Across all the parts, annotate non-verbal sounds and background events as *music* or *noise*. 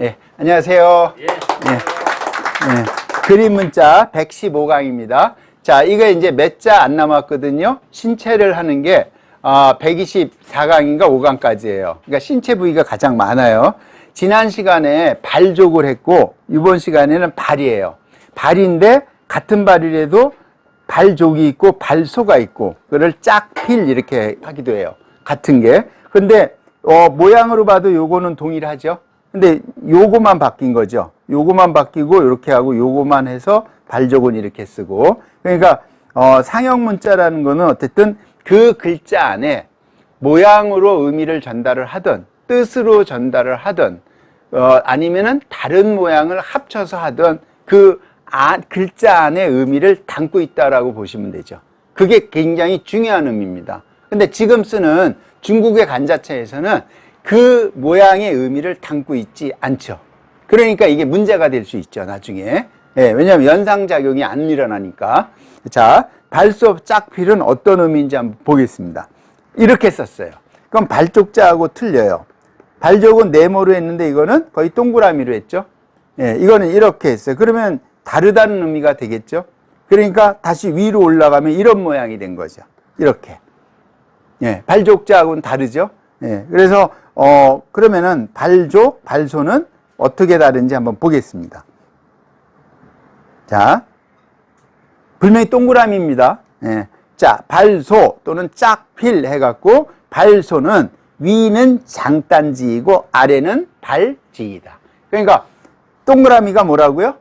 예, 안녕하세요. 예. 예, 예. 그림 문자 115강입니다. 자, 이거 이제 몇 자 안 남았거든요. 신체를 하는 게 아, 124강인가 5강까지예요. 그러니까 신체 부위가 가장 많아요. 지난 시간에 발족을 했고 이번 시간에는 발이에요. 발인데 같은 발이라도 발족이 있고 발소가 있고 그걸 짝필 이렇게 하기도 해요. 같은 게. 근데 어, 모양으로 봐도 요거는 동일하죠. 근데 요거만 바뀐 거죠. 요거만 바뀌고 이렇게 하고 요거만 해서 발족은 이렇게 쓰고 그러니까 어, 상형 문자라는 거는 어쨌든 그 글자 안에 모양으로 의미를 전달을 하든 뜻으로 전달을 하든 어, 아니면은 다른 모양을 합쳐서 하든 그 아, 글자 안에 의미를 담고 있다라고 보시면 되죠. 그게 굉장히 중요한 의미입니다. 근데 지금 쓰는 중국의 간자체에서는 그 모양의 의미를 담고 있지 않죠. 그러니까 이게 문제가 될 수 있죠, 나중에. 예, 왜냐하면 연상작용이 안 일어나니까. 자, 발소 짝필은 어떤 의미인지 한번 보겠습니다. 이렇게 썼어요. 그럼 발족자하고 틀려요. 발족은 네모로 했는데 이거는 거의 동그라미로 했죠. 예, 이거는 이렇게 했어요. 그러면 다르다는 의미가 되겠죠. 그러니까 다시 위로 올라가면 이런 모양이 된 거죠. 이렇게. 예, 발족자하고는 다르죠. 예, 그래서 어 그러면은 발족, 발소는 어떻게 다른지 한번 보겠습니다. 자, 분명히 동그라미입니다. 예. 자, 발소 또는 짝필 해갖고 발소는 위는 장단지이고 아래는 발지이다. 그러니까 동그라미가 뭐라고요?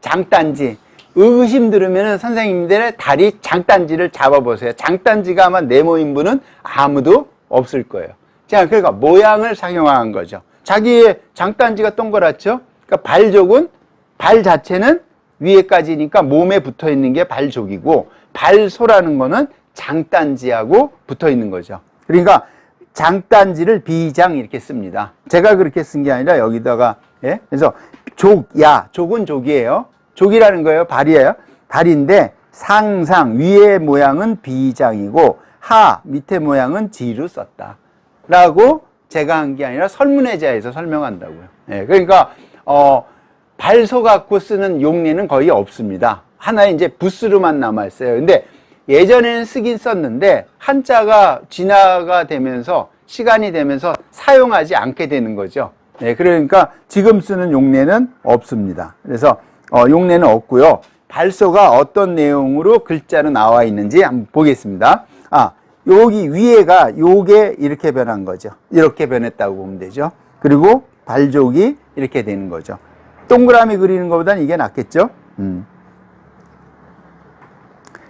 장단지. 의심 들으면 선생님들의 다리 장단지를 잡아보세요. 장단지가 아마 네모인 분은 아무도 없을 거예요. 자, 그러니까 모양을 상용화한 거죠. 자기의 장단지가 동그랗죠? 그러니까 발족은 발 자체는 위에까지니까 몸에 붙어 있는 게 발족이고 발소라는 거는 장단지하고 붙어 있는 거죠. 그러니까 장단지를 비장 이렇게 씁니다. 제가 그렇게 쓴 게 아니라 여기다가 예? 그래서 족 야 족은 족이에요. 족이라는 거예요. 발이에요. 발인데 상상 위의 모양은 비장이고 하 밑에 모양은 지로 썼다. 라고 제가 한 게 아니라 설문해자에서 설명한다고요. 예, 그러니까 어 발소 갖고 쓰는 용례는 거의 없습니다. 하나의 이제 부스로만 남아 있어요. 근데 예전에는 쓰긴 썼는데 한자가 진화가 되면서 시간이 되면서 사용하지 않게 되는 거죠. 네, 그러니까 지금 쓰는 용례는 없습니다. 그래서 어, 용례는 없고요. 발소가 어떤 내용으로 글자로 나와 있는지 한번 보겠습니다. 아, 여기 위에가 요게 이렇게 변한 거죠. 이렇게 변했다고 보면 되죠. 그리고 발족이 이렇게 되는 거죠. 동그라미 그리는 것보다는 이게 낫겠죠? 음.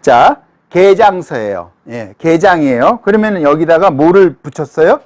자, 게장서예요. 예, 게장이에요. 그러면 여기다가 뭐를 붙였어요?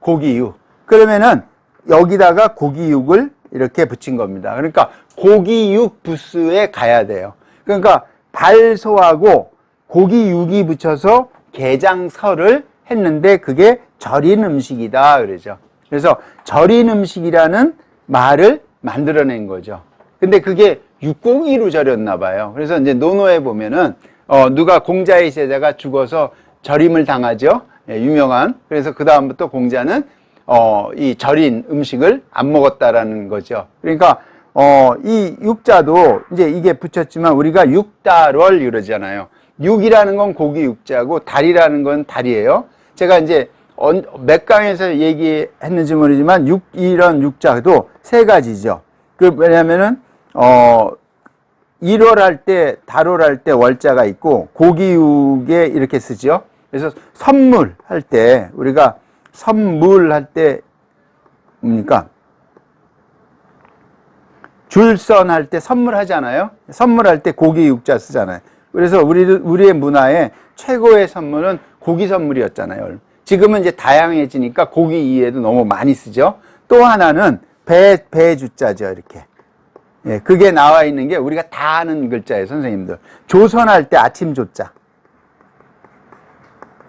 고기육. 그러면은 여기다가 고기육을 이렇게 붙인 겁니다. 그러니까 고기육 부스에 가야 돼요. 그러니까 발소하고 고기육이 붙여서 게장서를 했는데 그게 절인 음식이다 그러죠. 그래서 절인 음식이라는 말을 만들어낸 거죠. 근데 그게 육고기로 절였나 봐요. 그래서 이제 논어에 보면은 어, 누가 공자의 제자가 죽어서 절임을 당하죠. 예, 유명한. 그래서 그 다음부터 공자는 어, 이 절인 음식을 안 먹었다라는 거죠. 그러니까 어, 이 육자도 이제 이게 붙였지만 우리가 육다럴 이러잖아요. 육이라는 건 고기 육자고 달이라는 건 달이에요. 제가 이제 언- 몇 강에서 얘기했는지 모르지만 육 이런 육자도 세 가지죠. 그 왜냐면은 어 1월 할 때, 달월 할 때 월자가 있고 고기육에 이렇게 쓰죠. 그래서 선물 할 때 우리가 선물 할 때 뭡니까? 줄선 할 때 선물하잖아요. 선물할 때 고기 육자 쓰잖아요. 그래서 우리 우리의 문화에 최고의 선물은 고기 선물이었잖아요. 지금은 이제 다양해지니까 고기 이외에도 너무 많이 쓰죠. 또 하나는 배 배 주자죠, 이렇게. 예, 그게 나와 있는 게 우리가 다 아는 글자예요, 선생님들. 조선할 때 아침 조자.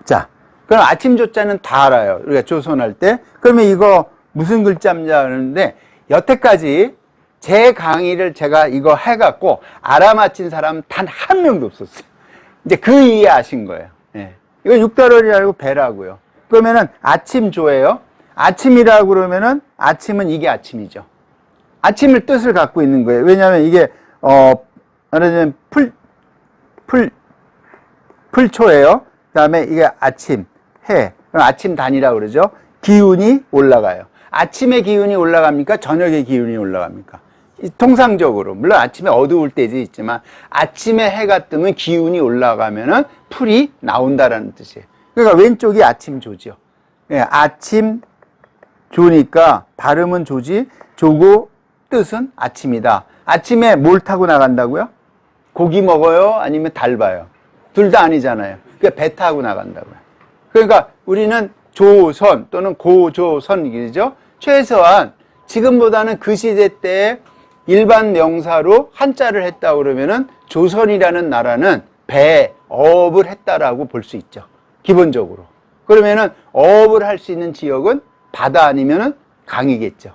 자, 그럼 아침 조자는 다 알아요. 우리가 조선할 때. 그러면 이거 무슨 글자인지 아는데 여태까지 제 강의를 제가 이거 해갖고 알아맞힌 사람 단 한 명도 없었어요. 이제 그 이해 아신 거예요. 예. 이거 육달월이라고 배라고요. 그러면은 아침 조예요. 아침이라고 그러면은 아침은 이게 아침이죠. 아침을 뜻을 갖고 있는 거예요. 왜냐하면 이게 어 말하자면 풀, 풀, 풀초예요. 그 다음에 이게 아침, 해. 그럼 아침 단이라고 그러죠. 기운이 올라가요. 아침에 기운이 올라갑니까? 저녁에 기운이 올라갑니까? 이 통상적으로 물론 아침에 어두울 때도 있지만 아침에 해가 뜨면 기운이 올라가면은 풀이 나온다라는 뜻이에요. 그러니까 왼쪽이 아침 조죠. 예, 아침 조니까 발음은 조지 조고 뜻은 아침이다. 아침에 뭘 타고 나간다고요? 고기 먹어요? 아니면 달 봐요? 둘 다 아니잖아요. 그러니까 배 타고 나간다고요. 그러니까 우리는 조선 또는 고조선이죠. 최소한 지금보다는 그 시대 때 일반 명사로 한자를 했다 그러면은 조선이라는 나라는 배, 어업을 했다라고 볼 수 있죠. 기본적으로. 그러면은 어업을 할 수 있는 지역은 바다 아니면은 강이겠죠.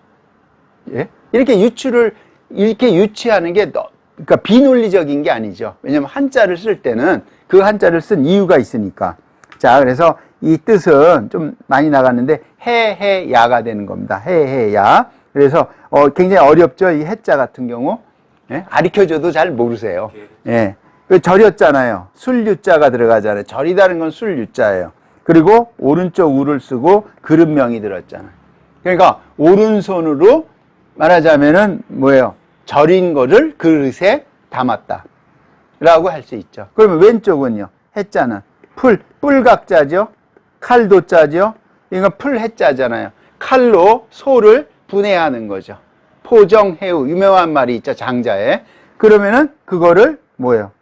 예? 이렇게 유추를 이렇게 유치하는 게 너, 그러니까 비논리적인 게 아니죠. 왜냐하면 한자를 쓸 때는 그 한자를 쓴 이유가 있으니까. 자, 그래서 이 뜻은 좀 많이 나갔는데 해해야가 되는 겁니다. 해해야. 그래서 어, 굉장히 어렵죠. 이 해자 같은 경우. 예? 아리켜줘도 잘 모르세요. 예. 그 절였잖아요. 술유자가 들어가잖아요. 절이다는 건 술유자예요. 그리고 오른쪽 우를 쓰고 그릇명이 들었잖아요. 그러니까 오른손으로 말하자면은 뭐예요? 절인 거를 그릇에 담았다. 라고 할 수 있죠. 그러면 왼쪽은요? 해자는 풀, 뿔각자죠? 칼도자죠? 이건 풀 해자잖아요. 칼로 소를 분해하는 거죠. 포정해우, 유명한 말이 있죠, 장자에. 그러면은 그거를 뭐예요?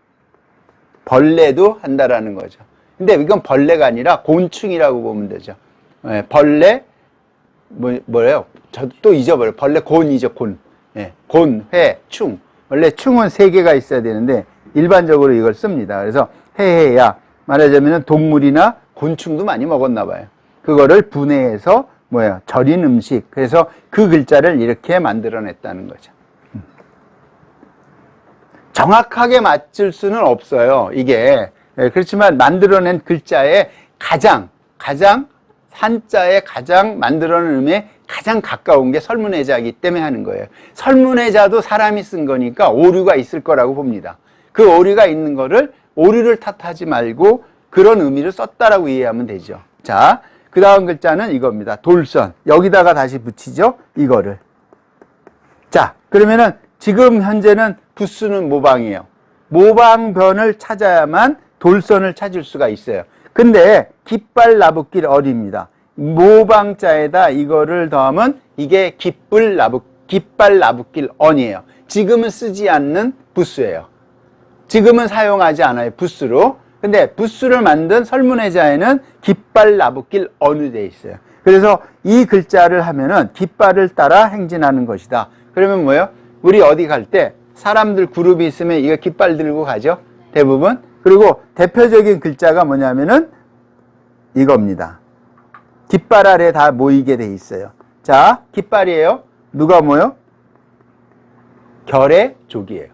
벌레도 한다라는 거죠. 근데 이건 벌레가 아니라 곤충이라고 보면 되죠. 예, 벌레, 뭐, 뭐래요? 저도 또 잊어버려요. 벌레 곤이죠, 곤. 예, 곤, 회, 충. 원래 충은 세 개가 있어야 되는데 일반적으로 이걸 씁니다. 그래서 해해야 말하자면 동물이나 곤충도 많이 먹었나 봐요. 그거를 분해해서 뭐야 절인 음식. 그래서 그 글자를 이렇게 만들어냈다는 거죠. 음. 정확하게 맞출 수는 없어요. 이게 예, 그렇지만 만들어낸 글자에 가장 가장 한자에 가장 만들어낸 의미에 가장 가까운 게 설문해자이기 때문에 하는 거예요. 설문해자도 사람이 쓴 거니까 오류가 있을 거라고 봅니다. 그 오류가 있는 거를 오류를 탓하지 말고 그런 의미를 썼다라고 이해하면 되죠. 자, 그 다음 글자는 이겁니다. 돌선. 여기다가 다시 붙이죠. 이거를. 자, 그러면은 지금 현재는 부수는 모방이에요. 모방변을 찾아야만 돌선을 찾을 수가 있어요. 근데 깃발 나붓길 어립니다. 모방자에다 이거를 더하면 이게 깃불 나붓 깃발 나붓길 언이에요. 지금은 쓰지 않는 부수예요. 지금은 사용하지 않아요. 부수로. 근데 부수를 만든 설문해자에는 깃발 나붓길 언이 돼 있어요. 그래서 이 글자를 하면은 깃발을 따라 행진하는 것이다. 그러면 뭐예요? 우리 어디 갈 때 사람들 그룹이 있으면 이거 깃발 들고 가죠. 대부분. 그리고 대표적인 글자가 뭐냐면은 이겁니다. 깃발 아래 다 모이게 돼 있어요. 자, 깃발이에요. 누가 뭐요? 결의 족이에요.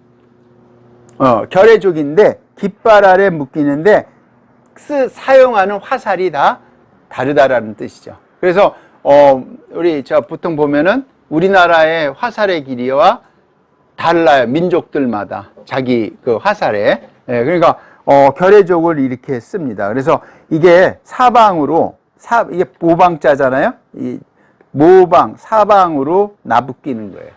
어, 결의 족인데 깃발 아래 묶이는데 쓰, 사용하는 화살이 다 다르다라는 뜻이죠. 그래서 어, 우리 저 보통 보면은 우리나라의 화살의 길이와 달라요. 민족들마다 자기 그 화살에. 예, 그러니까 어, 결의족을 이렇게 씁니다. 그래서 이게 사방으로 사 이게 모방자잖아요. 이 모방 사방으로 나붙기는 거예요.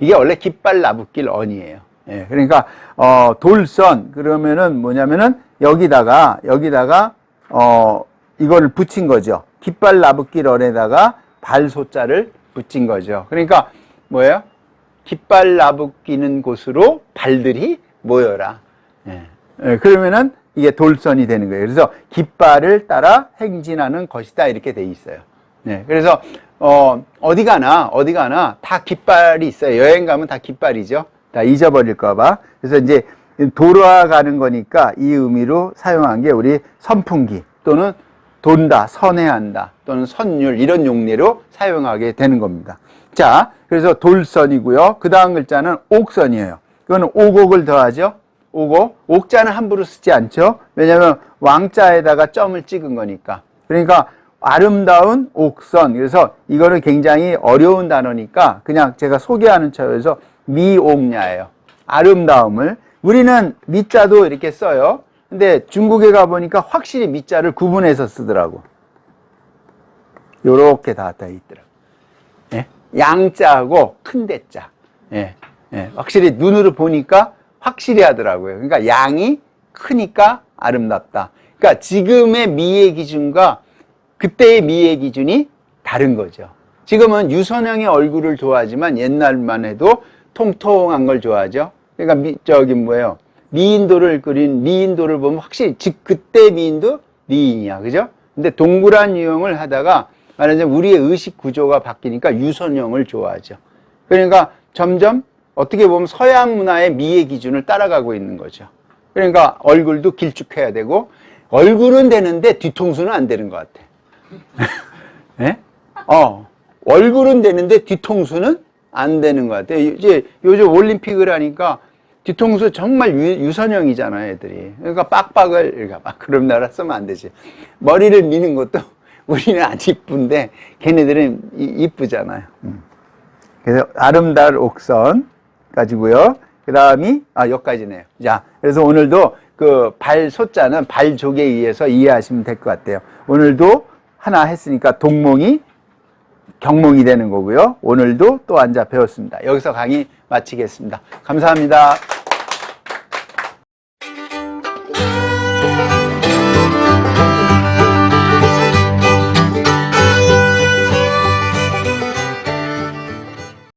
이게 원래 깃발 나붙길 언이에요. 예, 그러니까 어, 돌선 그러면은 뭐냐면은 여기다가 여기다가 어 이거를 붙인 거죠. 깃발 나붙길 언에다가 발소자를 붙인 거죠. 그러니까 뭐예요? 깃발 나붙기는 곳으로 발들이 모여라. 예. 예, 그러면은 이게 돌선이 되는 거예요. 그래서 깃발을 따라 행진하는 것이다 이렇게 돼 있어요. 네, 그래서 어, 어디 가나 어디 가나 다 깃발이 있어요. 여행 가면 다 깃발이죠. 다 잊어버릴까봐. 그래서 이제 돌아가는 거니까 이 의미로 사용한 게 우리 선풍기 또는 돈다, 선회한다 또는 선율 이런 용례로 사용하게 되는 겁니다. 자, 그래서 돌선이고요. 그 다음 글자는 옥선이에요. 이거는 오곡을 더하죠. 오고 옥자는 함부로 쓰지 않죠. 왜냐하면 왕자에다가 점을 찍은 거니까. 그러니까 아름다운 옥선. 그래서 이거는 굉장히 어려운 단어니까 그냥 제가 소개하는 차원에서 미옥야예요. 아름다움을. 우리는 미자도 이렇게 써요. 근데 중국에 가보니까 확실히 미자를 구분해서 쓰더라고. 요렇게 다돼 있더라고. 예? 양자하고 큰 대자. 예. 예. 확실히 눈으로 보니까 확실히 하더라고요. 그러니까 양이 크니까 아름답다. 그러니까 지금의 미의 기준과 그때의 미의 기준이 다른 거죠. 지금은 유선형의 얼굴을 좋아하지만 옛날만 해도 통통한 걸 좋아하죠. 그러니까 미, 저기 뭐예요. 미인도를 그린 미인도를 보면 확실히 즉 그때 미인도 미인이야. 그죠? 근데 동그란 유형을 하다가 말하자면 우리의 의식 구조가 바뀌니까 유선형을 좋아하죠. 그러니까 점점 어떻게 보면 서양 문화의 미의 기준을 따라가고 있는 거죠. 그러니까 얼굴도 길쭉해야 되고 얼굴은 되는데 뒤통수는 안 되는 것 같아. *laughs* 예? 어, 얼굴은 되는데 뒤통수는 안 되는 것 같아요. 이제 요즘 올림픽을 하니까 뒤통수 정말 유, 선형이잖아요 애들이. 그러니까 빡빡을, 그러니까 막 그런 나라 쓰면 안 되지. 머리를 미는 것도 *laughs* 우리는 안 이쁜데 걔네들은 이- 이쁘잖아요. 음. 그래서 아름다울 옥선 가지고요. 그 다음이, 아, 여기까지네요. 자, 그래서 오늘도 그 발 소자는 발족에 의해서 이해하시면 될 것 같아요. 오늘도 하나 했으니까 동몽이 경몽이 되는 거고요. 오늘도 또 앉아 배웠습니다. 여기서 강의 마치겠습니다. 감사합니다.